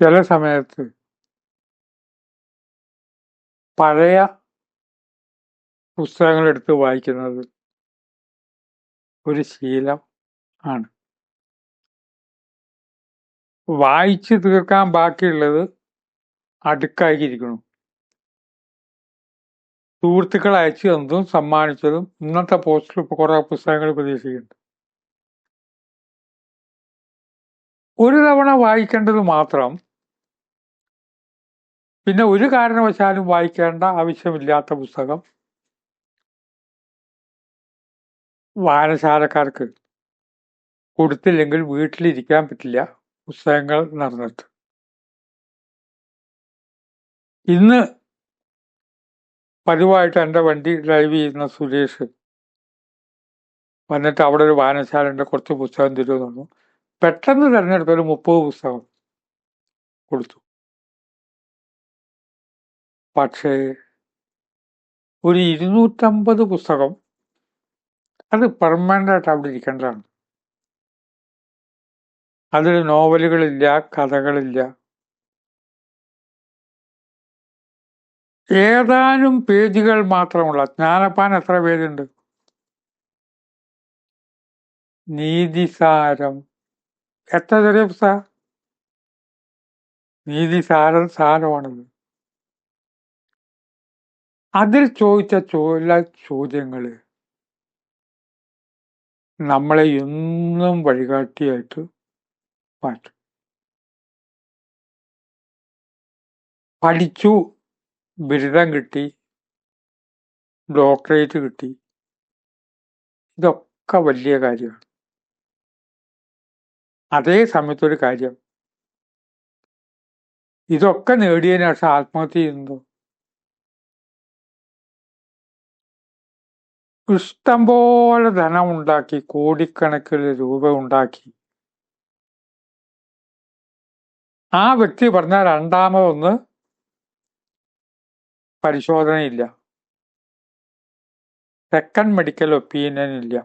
ചില സമയത്ത് പഴയ പുസ്തകങ്ങൾ എടുത്ത് വായിക്കുന്നത് ഒരു ശീലം ആണ്. വായിച്ചു തീർക്കാൻ ബാക്കിയുള്ളത് അടുക്കായിരിക്കണം സുഹൃത്തുക്കൾ അയച്ചു തന്നതും സമ്മാനിച്ചതും ഇന്നത്തെ പോസ്റ്റിൽ ഇപ്പോൾ കുറെ പുസ്തകങ്ങൾ പ്രതീക്ഷിക്കുന്നുണ്ട്. ഒരു തവണ വായിക്കേണ്ടത് മാത്രം പിന്നെ ഒരു കാരണവശാലും വായിക്കേണ്ട ആവശ്യമില്ലാത്ത പുസ്തകം വായനശാലക്കാർക്ക് കൊടുത്തില്ലെങ്കിൽ വീട്ടിലിരിക്കാൻ പറ്റില്ല പുസ്തകങ്ങൾ നടന്നിട്ട്. ഇന്ന് പതിവായിട്ട് എന്റെ വണ്ടി ഡ്രൈവ് ചെയ്യുന്ന സുരേഷ് വന്നിട്ട് അവിടെ ഒരു വായനശാലന്റെ കുറച്ച് പുസ്തകം തരുമെന്ന് പറഞ്ഞു. പെട്ടെന്ന് തിരഞ്ഞെടുത്ത ഒരു മുപ്പത് പുസ്തകം കൊടുത്തു. പക്ഷേ ഒരു ഇരുന്നൂറ്റമ്പത് പുസ്തകം അത് പെർമനന്റായിട്ട് അവിടെ ഇരിക്കേണ്ടതാണ്. അതിൽ നോവലുകളില്ല കഥകളില്ല. ഏതാനും പേജുകൾ മാത്രമുള്ള ജ്ഞാനപ്പാൻ എത്ര പേജുണ്ട് നീതിസാരം. എത്ര ചെറിയ പുസ്തക? നീതിസാരം സാരമാണത്. അതിൽ ചോദിച്ച ചോല ചോദ്യങ്ങൾ നമ്മളെ എന്നും വഴികാട്ടിയായിട്ട് മാറ്റും. പഠിച്ചു ബിരുദം കിട്ടി ഡോക്ടറേറ്റ് കിട്ടി ഇതൊക്കെ വലിയ കാര്യമാണ്. അതേ സമയത്തൊരു കാര്യം. ഇതൊക്കെ നേടിയതിനു ശേഷം ആത്മഹത്യ ചെയ്യുന്നു ഇഷ്ടം പോലെ ധനം ഉണ്ടാക്കി കോടിക്കണക്കിന് രൂപ ഉണ്ടാക്കി. ആ വ്യക്തി പറഞ്ഞ രണ്ടാമതൊന്ന് പരിശോധനയില്ല. സെക്കൻഡ് മെഡിക്കൽ ഒപ്പീനിയൻ ഇല്ല.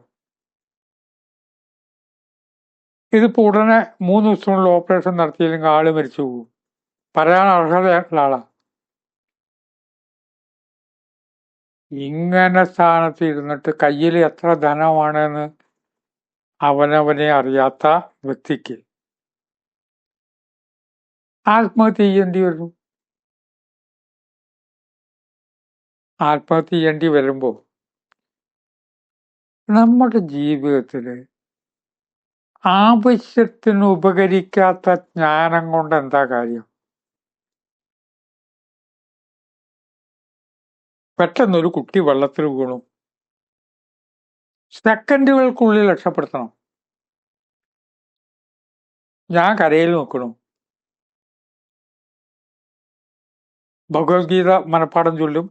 ഇതിപ്പോ ഉടനെ മൂന്ന് ദിവസത്തിനുള്ള ഓപ്പറേഷൻ നടത്തിയില്ലെങ്കിൽ ആൾ മരിച്ചു പോകും പറയാൻ അർഹതയുള്ള ആളാ. ഇങ്ങനെ സ്ഥാനത്ത് ഇരുന്നിട്ട് കയ്യിൽ എത്ര ധനമാണെന്ന് അവനവനെ അറിയാത്ത വ്യക്തിക്ക്. ആത്മഹത്യ ചെയ്യേണ്ടി വരും ആത്മഹത്യ ചെയ്യേണ്ടി വരുമ്പോൾ നമ്മുടെ ജീവിതത്തിൽ ആവശ്യത്തിന് ഉപകരിക്കാത്ത ജ്ഞാനം കൊണ്ട് എന്താ കാര്യം? പെട്ടെന്നൊരു കുട്ടി വെള്ളത്തിൽ വീണു. സെക്കൻഡുകൾക്കുള്ളിൽ രക്ഷപ്പെടുത്തണം. ഞാൻ കരയിൽ നോക്കണം ഭഗവത്ഗീത മനപ്പാടം ചൊല്ലും.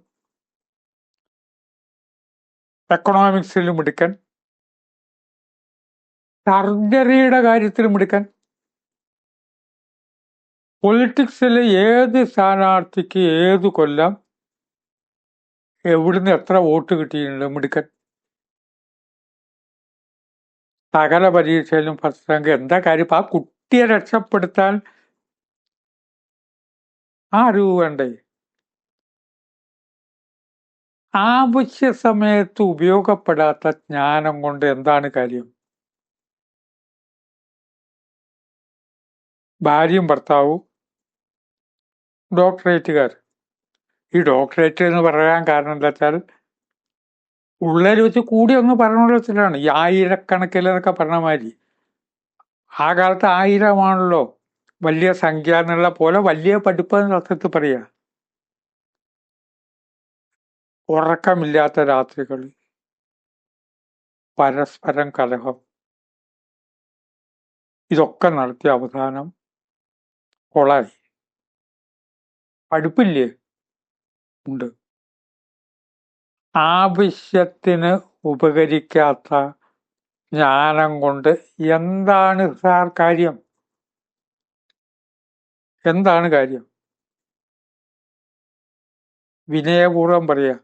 എക്കണോമിക്സിൽ മിടുക്കൻ സർജറിയുടെ കാര്യത്തിൽ മിടുക്കൻ പൊളിറ്റിക്സിലെ ഏത് സ്ഥാനാർത്ഥിക്ക് ഏത് കൊല്ലം എവിടുന്ന് എത്ര വോട്ട് കിട്ടിയിട്ടുണ്ട്? മിടുക്കൻ. സകല പരീക്ഷയിലും ഫസ്റ്റ് റാങ്ക് എന്താ കാര്യം? ആ കുട്ടിയെ രക്ഷപ്പെടുത്താൻ ആ അറിവ് വേണ്ടേ? ആവശ്യ സമയത്ത് ഉപയോഗപ്പെടാത്ത ജ്ഞാനം കൊണ്ട് എന്താണ് കാര്യം? ഭാര്യയും ഭർത്താവും ഡോക്ടറേറ്റുകാർ. ഈ ഡോക്ടറേറ്റ് എന്ന് പറയാൻ കാരണം എന്താ വെച്ചാൽ ഉള്ള വെച്ച് കൂടി ഒന്ന് പറഞ്ഞിടത്തിലാണ് ഈ ആയിരക്കണക്കിലൊക്കെ പറഞ്ഞ മാതിരി. ആ കാലത്ത് ആയിരമാണല്ലോ വലിയ സംഖ്യ എന്നുള്ള പോലെ വലിയ പഠിപ്പ് അർത്ഥത്തിൽ പറയാ. ഉറക്കമില്ലാത്ത രാത്രികൾ. പരസ്പരം കലഹം. ഇതൊക്കെ നടത്തിയ അവസാനം കൊളായി. പഠിപ്പില്ലേ? ഉണ്ട്. ആവശ്യത്തിന് ഉപകരിക്കാത്ത ജ്ഞാനം കൊണ്ട് എന്താണ് സാർ കാര്യം? എന്താണ് കാര്യം? വിനയപൂർവം പറയാ.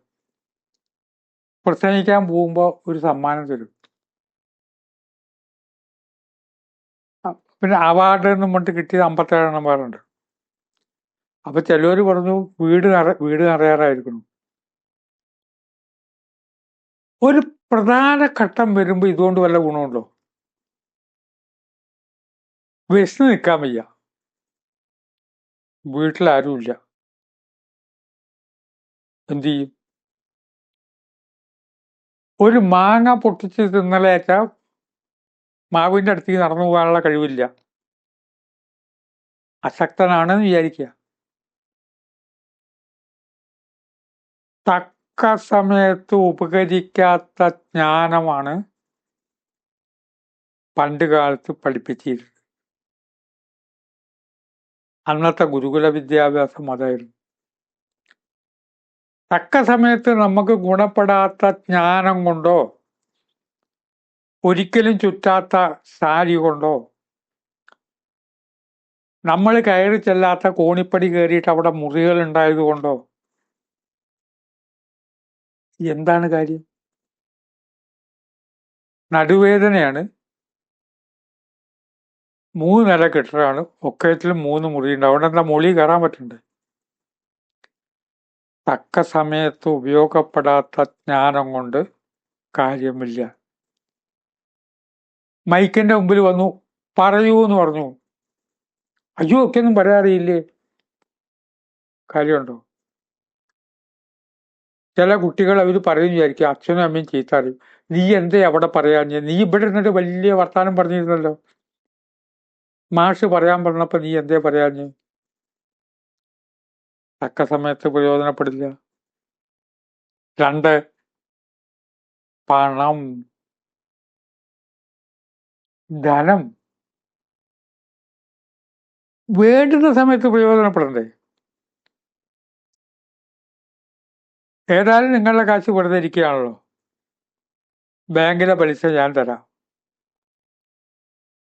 പ്രസംഗിക്കാൻ പോകുമ്പോൾ ഒരു സമ്മാനം തരും. പിന്നെ അവാർഡ് എന്നും പറഞ്ഞിട്ട് കിട്ടിയത് അമ്പത്തേഴെണ്ണം പേരുണ്ട് അപ്പൊ ചിലവർ പറഞ്ഞു വീട് വീട് നിറയാറായിരിക്കണം ഒരു പ്രധാന ഘട്ടം വരുമ്പോ ഇതുകൊണ്ട് വല്ല ഗുണമുണ്ടോ? വിശന്ന് നിൽക്കാൻ വയ്യ. വീട്ടിലാരുമില്ല എന്ത് ചെയ്യും? ഒരു മാങ്ങ പൊട്ടിച്ച് തിന്നലേറ്റ മാവിന്റെ അടുത്തേക്ക് നടന്നു പോകാനുള്ള കഴിവില്ല. അശക്തനാണെന്ന് വിചാരിക്കുക തക്ക സമയത്ത് ഉപകരിക്കാത്ത ജ്ഞാനമാണ് പണ്ട് കാലത്ത് പഠിപ്പിച്ചിരുന്നത്. അന്നത്തെ ഗുരുകുല വിദ്യാഭ്യാസം അതായിരുന്നു. തക്ക സമയത്ത് നമുക്ക് ഗുണപ്പെടാത്ത ജ്ഞാനം കൊണ്ടോ ഒരിക്കലും ചുറ്റാത്ത സാരി കൊണ്ടോ നമ്മൾ കയറി ചെല്ലാത്ത കോണിപ്പടി കയറിയിട്ട് അവിടെ മുറികൾ ഉണ്ടായത് കൊണ്ടോ എന്താണ് കാര്യം? നടുവേദനയാണ്. മൂന്ന് നില കെട്ടിടമാണ് ഒക്കത്തിലും മൂന്ന് മുറിയുണ്ട്. അവിടെ എന്താ മൊളി കയറാൻ പറ്റുന്നുണ്ട് തക്ക സമയത്ത് ഉപയോഗപ്പെടാത്ത ജ്ഞാനം കൊണ്ട് കാര്യമില്ല. മൈക്കിന്റെ മുമ്പിൽ വന്നു. പറയൂ എന്ന് പറഞ്ഞു. അയ്യോ ഒക്കെ ഒന്നും പറയാറിയില്ലേ കാര്യമുണ്ടോ? ചില കുട്ടികൾ അവർ പറയുന്നു വിചാരിക്കും അച്ഛനും അമ്മയും ചീത്ത അറിയും നീ എന്തേ അവിടെ പറയാഞ്ഞ നീ ഇവിടെ ഇരുന്നിട്ട് വലിയ വർത്താനം പറഞ്ഞിരുന്നല്ലോ. മാഷ് പറയാൻ പറഞ്ഞപ്പോ നീ എന്തേ പറയാഞ്ഞ് തക്ക സമയത്ത് പ്രയോജനപ്പെടില്ല. രണ്ട് പണം. ധനം. വേണ്ടുന്ന സമയത്ത് പ്രയോജനപ്പെടണ്ടേ? ഏതായാലും നിങ്ങളുടെ കാശ് വെറുതെ ഇരിക്കുകയാണല്ലോ. ബാങ്കിലെ പലിശ ഞാൻ തരാം.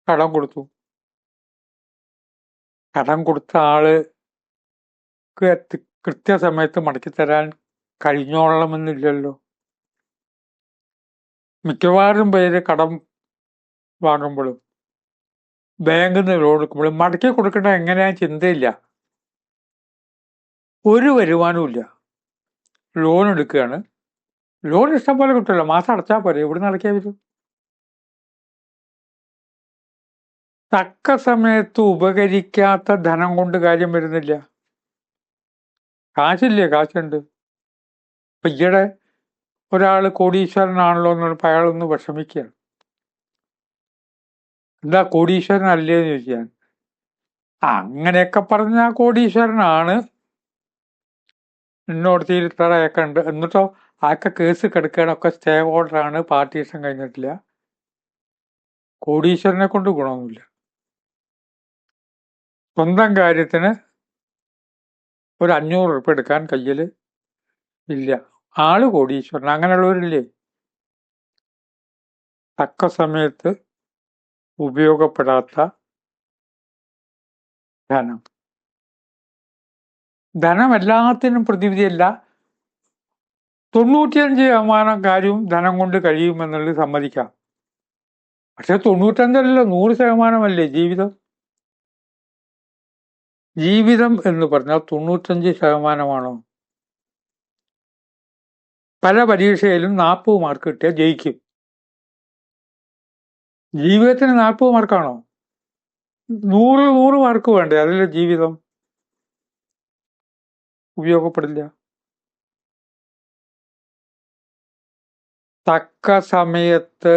കടം കൊടുത്തു. കടം കൊടുത്ത ആൾ കൃത്യസമയത്ത് മടക്കി തരാൻ കഴിഞ്ഞോളണമെന്നില്ലല്ലോ. മിക്കവാറും പേര് കടം വാങ്ങുമ്പോഴും ബാങ്കിൽ നിന്ന് ലോൺ എടുക്കുമ്പോഴും മടക്കി കൊടുക്കേണ്ട എങ്ങനെയാ ചിന്തയില്ല. ഒരു വരുമാനവും ലോൺ എടുക്കുകയാണ്. ലോൺ ഇഷ്ടം പോലെ കിട്ടുമല്ലോ. മാസം അടച്ചാൽ പോരെ. എവിടെ നിന്ന് അടയ്ക്കാൻ വരും തക്ക സമയത്ത് ഉപകരിക്കാത്ത ധനം കൊണ്ട് കാര്യം വരുന്നില്ല. കാശില്ലേ? കാശുണ്ട്. ഇപ്പൊ ഈയിടെ ഒരാൾ കോടീശ്വരനാണല്ലോ എന്ന് പറഞ്ഞപ്പോൾ അയാളൊന്ന് വിഷമിക്കുകയാണ്. എന്താ കോടീശ്വരൻ അല്ലേന്ന് ചോദിക്കാൻ അങ്ങനെയൊക്കെ പറഞ്ഞ കോടീശ്വരനാണ്. എന്നോട് ഇത്രയൊക്കെ ഉണ്ട്. എന്നിട്ടോ ആക്കെ കേസ് കിടക്കുകയാണൊക്കെ സ്റ്റേ ഓർഡറാണ് പാർട്ടീഷൻ കഴിഞ്ഞിട്ടില്ല. കോടീശ്വരനെ കൊണ്ട് ഗുണമൊന്നുമില്ല. സ്വന്തം കാര്യത്തിന് ഒരു അഞ്ഞൂറ് ഉറുപ്പ് എടുക്കാൻ കയ്യിൽ ഇല്ല. ആൾ കോടീശ്വരൻ അങ്ങനെയുള്ളവരില്ലേ? തക്ക സമയത്ത് ഉപയോഗപ്പെടാത്ത ധനം. ധനം എല്ലാത്തിനും പ്രതിവിധിയല്ല. തൊണ്ണൂറ്റിയഞ്ച് ശതമാനം കാര്യവും ധനം കൊണ്ട് കഴിയുമെന്നുള്ളത് സമ്മതിക്കാം. പക്ഷെ തൊണ്ണൂറ്റഞ്ചല്ലോ നൂറ് ശതമാനമല്ലേ ജീവിതം? ജീവിതം എന്ന് പറഞ്ഞാൽ തൊണ്ണൂറ്റഞ്ച് ശതമാനമാണോ? പല പരീക്ഷയിലും നാൽപ്പത് മാർക്ക് കിട്ടിയാൽ ജയിക്കും. ജീവിതത്തിന് നാൽപ്പത് മാർക്കാണോ നൂറ് നൂറ് മാർക്ക് വേണ്ടേ അതിലെ ജീവിതം? ഉപയോഗപ്പെടില്ല തക്ക സമയത്ത്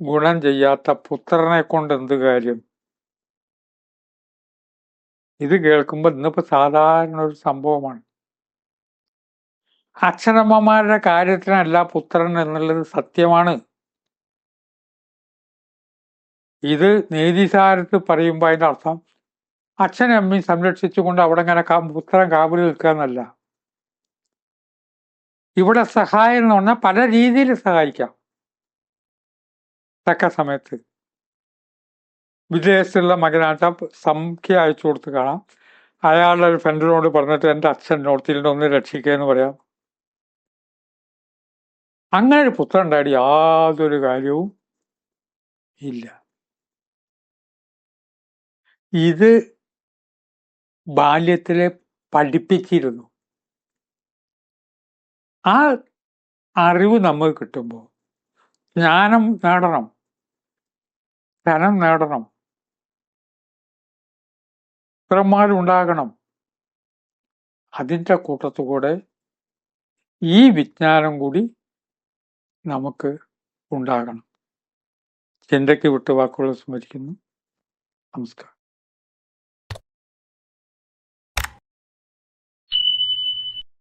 ഗുണം ചെയ്യാത്ത പുത്രനെ കൊണ്ട് എന്ത് കാര്യം? ഇത് കേൾക്കുമ്പോൾ ഇന്നിപ്പോ സാധാരണ ഒരു സംഭവമാണ്. അച്ഛനമ്മമാരുടെ കാര്യത്തിനല്ല പുത്രൻ എന്നുള്ളത് സത്യമാണ്. ഇത് നീതിസാരത്ത് പറയുമ്പോൾ അതിന്റെ അർത്ഥം അച്ഛനും അമ്മയും സംരക്ഷിച്ചുകൊണ്ട് അവിടെ ഇങ്ങനെ പുത്രം കാവലിൽ നിൽക്കുക എന്നല്ല. ഇവിടെ സഹായം എന്ന് പറഞ്ഞാൽ പല രീതിയിൽ സഹായിക്കാം. തക്ക സമയത്ത്. വിദേശത്തുള്ള മകനാട്ട സംഖ്യ അയച്ചു കൊടുത്ത് കാണാം. അയാളുടെ ഒരു ഫ്രണ്ടിനോട് പറഞ്ഞിട്ട് എന്റെ അച്ഛൻ നോർത്തിലിന്റെ ഒന്ന് രക്ഷിക്കുക എന്ന് പറയാം. അങ്ങനെ ഒരു പുത്രം ഉണ്ടായിട്ട് യാതൊരു കാര്യവും ഇല്ല. ഇത് ബാല്യത്തിലെ പഠിപ്പിച്ചിരുന്നു. ആ അറിവ് നമുക്ക് കിട്ടുമ്പോൾ ജ്ഞാനം നേടണം. ധനം നേടണം. പുത്രന്മാർ ഉണ്ടാകണം. അതിന്റെ കൂട്ടത്തുകൂടെ ഈ വിജ്ഞാനം കൂടി നമുക്ക് ഉണ്ടാകണം. ചിന്തയ്ക്ക് വിട്ടുവാക്കുകൾ സ്മരിക്കുന്നു. നമസ്കാരം.